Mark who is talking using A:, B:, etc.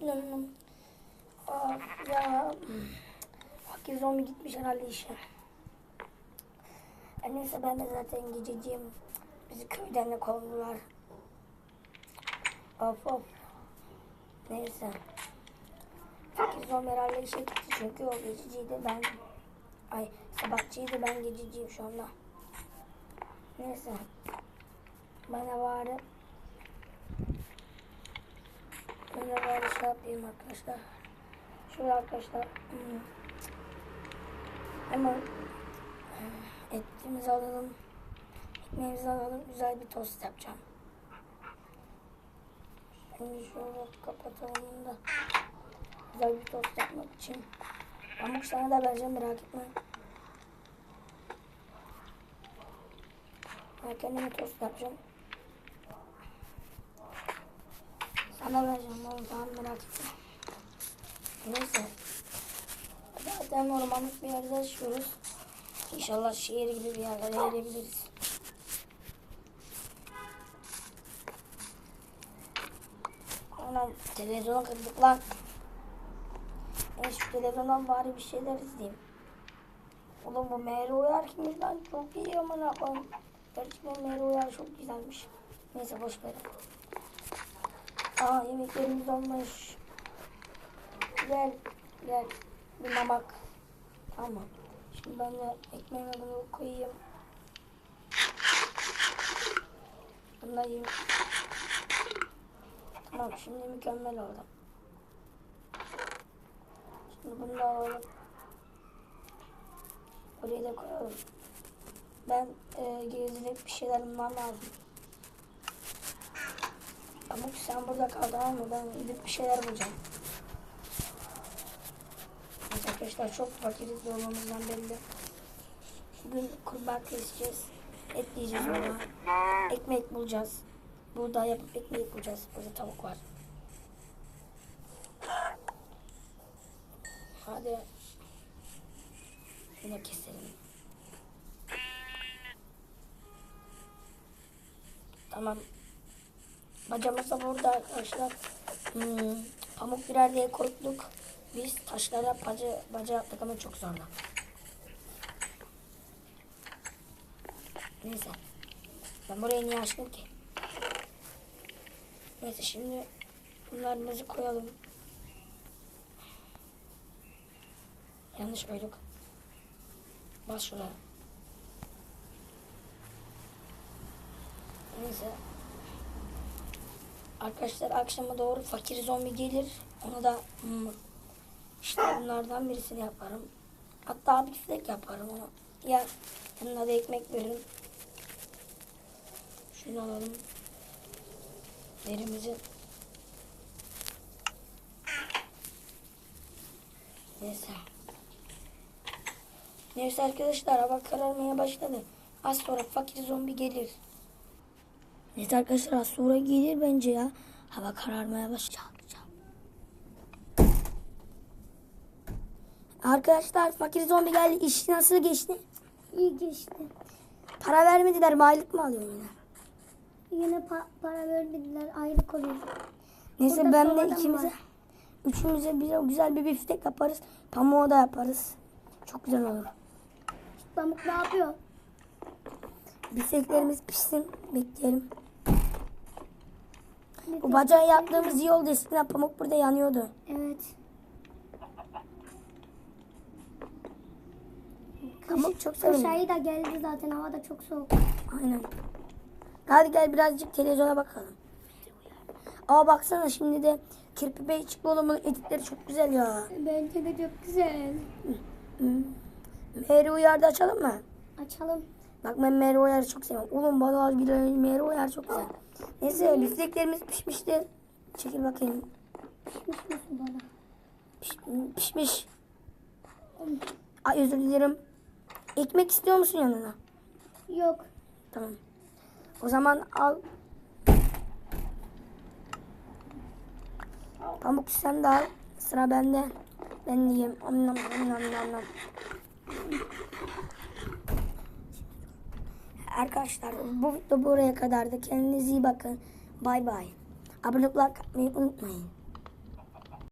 A: Hmm. Aa, ya. Fakir zombi gitmiş herhalde işe. E neyse ben de zaten gececiyim. Bizi köyden de kovdular. Of of. Neyse. Fakir zombi herhalde işe gitti çünkü o gececiydi ben. Ay sabahçıydı ben gececiyim şu anda. Neyse. Bana bari ben de bari şey yapayım arkadaşlar. Şöyle arkadaşlar. hmm, Hemen eh, etimizi alalım. Ekmeğimizi alalım. Güzel bir tost yapacağım. Şimdi şöyle kapatalım da. Güzel bir tost yapmak için. Pamuk sana da vereceğim merak etme. Ben kendime tost yapacağım. Sana vereceğim tamam merak etme. Neyse. Zaten ormanlık bir yerde yaşıyoruz. İnşallah şehir gibi bir yerlere gelebiliriz. Anam televizyona kırdık lan. Ben şu televizyondan bari bir şeyler izleyeyim. Oğlum bu Mehri Uyar kimmiş lan? Çok iyi ama ne yapalım. Gerçekten Mehri Uyar çok güzelmiş. Neyse boş ver. Aa yemeklerimiz olmuş. Gel gel bir mamak. Tamam. Şimdi ben de ekmeğime bunu koyayım. Bunu da yiyeyim. Tamam şimdi mükemmel oldu. Şimdi bunu da alalım. Buraya da koyalım. Ben e, gezecek bir şeyler bulmam lazım. Pamuk sen burada kal tamam mı? Ben gidip bir şeyler bulacağım. Arkadaşlar çok fakiriz olmamızdan belli. Bugün kurban keseceğiz. Et yiyeceğiz ona. Ekmek bulacağız. Burada yapıp ekmek bulacağız. Burada tavuk var. Hadi. Yine keselim. Tamam. Bacamız da burada arkadaşlar. Hmm, pamuk birer diye korktuk. Biz taşlara baca, baca yaptık ama çok zorla. Neyse. Ben buraya niye açtım ki? Neyse şimdi bunlarımızı koyalım. Yanlış koyduk. Bas şuraya. Neyse. Arkadaşlar akşama doğru fakir zombi gelir. Onu da hmm, işte bunlardan birisini yaparım. Hatta bir biftek yaparım onu. Ya yanına da ekmek veririm. Şunu alalım. Derimizi. Neyse. Neyse arkadaşlar hava kararmaya başladı. Az sonra fakir zombi gelir. Neyse arkadaşlar az sonra gelir bence ya. Hava kararmaya başladı. Arkadaşlar fakir zombi geldi. İş nasıl geçti?
B: İyi geçti.
A: Para vermediler mi? Aylık mı alıyor yine?
B: Yine pa- para vermediler ayrı oluyor.
A: Neyse
B: Burada
A: ben de ikimize,
B: var.
A: üçümüze bir güzel bir biftek yaparız. Pamuğu da yaparız. Çok güzel olur.
B: Pamuk ne yapıyor?
A: Bifteklerimiz pişsin. Bekleyelim. Bu bacağı yaptığımız iyi oldu. Eskiden pamuk burada yanıyordu.
B: Evet.
A: Pamuk çok sevindim.
B: ayı da geldi zaten hava da çok soğuk.
A: Aynen. Hadi gel birazcık televizyona bakalım. Aa baksana şimdi de Kirpi Bey Çikoloğlu'nun editleri çok güzel ya.
B: Bence de çok güzel.
A: Mehri Uyar'da açalım mı?
B: Açalım.
A: Bak ben Mehri Uyar'ı çok seviyorum. Oğlum bana az bir Mehri Uyar çok güzel. Neyse bifteklerimiz pişmiştir. Çekil bakayım.
B: Pişmiş misin bana?
A: Piş- pişmiş. Ay özür dilerim. Ekmek istiyor musun yanına?
B: Yok.
A: Tamam. O zaman al. Pamuk sen de al. Sıra bende. Ben yiyeyim. Nom nom nom. Arkadaşlar bu buraya kadardı. Kendinize iyi bakın. Bay bay. Abone olmayı unutmayın.